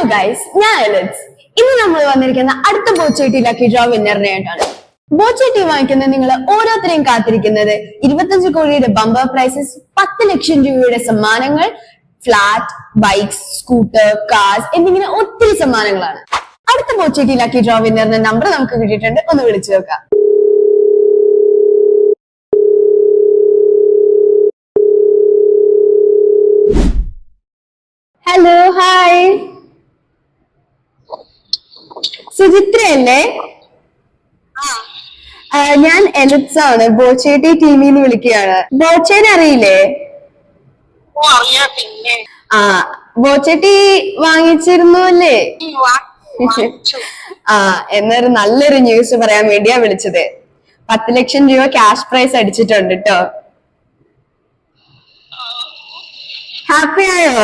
Hello guys ഞാൻ എലൻസ് ഇന്ന് നമ്മൾ വന്നിരിക്കുന്ന അടുത്ത ബോച്ചേട്ടി ലക്കി ഡ്രോ വിന്നറിനായിട്ടാണ് ബോച്ചേട്ടി വാങ്ങിക്കുന്ന നിങ്ങൾ ഓരോരുത്തരെയും കാത്തിരിക്കുന്നത് ഇരുപത്തഞ്ച് കോടിയുടെ ബമ്പർ പ്രൈസസ് പത്ത് ലക്ഷം രൂപയുടെ സമ്മാനങ്ങൾ ഫ്ലാറ്റ് ബൈക്ക് സ്കൂട്ടർ കാർസ് എന്നിങ്ങനെ ഒത്തിരി സമ്മാനങ്ങളാണ്. അടുത്ത ബോച്ചേട്ടി ലക്കി ഡ്രോ വിന്നറിന്റെ നമ്പർ നമുക്ക് കിട്ടിയിട്ടുണ്ട്. ഒന്ന് വിളിച്ചു നോക്കാം ഹലോ ഹായ് സുചിത്രയല്ലേ? ഞാൻ എലിപ്സ് ആണ് ബോച്ചേട്ടി ടീമിൽ നിന്ന് വിളിക്കുകയാണ്. ബോച്ചേനെ അറിയില്ലേ? ആ ബോച്ചേട്ടി വാങ്ങിച്ചിരുന്നു അല്ലേ. ആ എന്നൊരു നല്ലൊരു ന്യൂസ് പറയാൻ വേണ്ടിയാ വിളിച്ചത്. പത്ത് ലക്ഷം രൂപ ക്യാഷ് പ്രൈസ് അടിച്ചിട്ടുണ്ട് കേട്ടോ ഹാപ്പി ആയോ?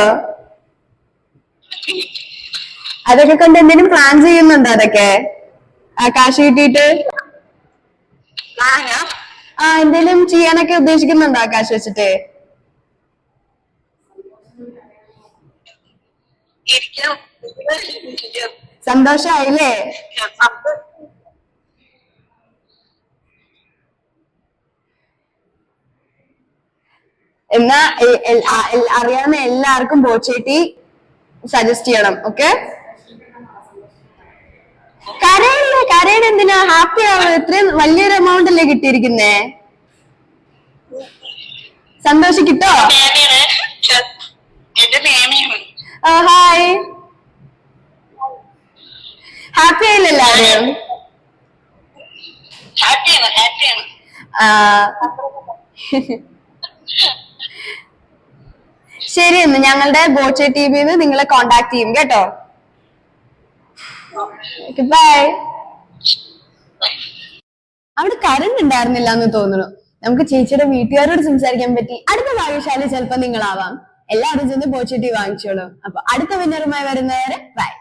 അതൊക്കെ കൊണ്ട് എന്തെങ്കിലും പ്ലാൻ ചെയ്യുന്നുണ്ടോ അതൊക്കെ? കാശ് കിട്ടിയിട്ട്? ആ എന്തെങ്കിലും ചെയ്യാനൊക്കെ ഉദ്ദേശിക്കുന്നുണ്ടോ ആ കാശ് വെച്ചിട്ട്. സന്തോഷായില്ലേ? എന്നാ അറിയാവുന്ന എല്ലാവർക്കും ബോച്ചേട്ടി സജസ്റ്റ് ചെയ്യണം ഓക്കെ എന്തിനാ? ഹാപ്പി ആവുന്നത് ഇത്രയും വലിയൊരു എമൗണ്ട് അല്ലേ കിട്ടിയിരിക്കുന്നേ? സന്തോഷിക്കിട്ടോ ഹായ് ഹാപ്പി ആയില്ലേ എല്ലാവരും? ശരി എന്ന് ഞങ്ങളുടെ ബോച്ചെ ടിവിന്ന് നിങ്ങളെ കോണ്ടാക്ട് ചെയ്യും കേട്ടോ? ബൈ അവിടെ കറണ്ട് ഉണ്ടായിരുന്നില്ല എന്ന് തോന്നുന്നു. നമുക്ക് ചേച്ചിയുടെ വീട്ടുകാരോട് സംസാരിക്കാൻ പറ്റി. അടുത്ത ഭാഗ്യശാലി ചിലപ്പോ നിങ്ങളാവാം. എല്ലാവരും ചെന്ന് ടി വാങ്ങിച്ചോളൂ. അപ്പൊ അടുത്ത വിന്നറുമായി വരുന്നവരെ ബൈ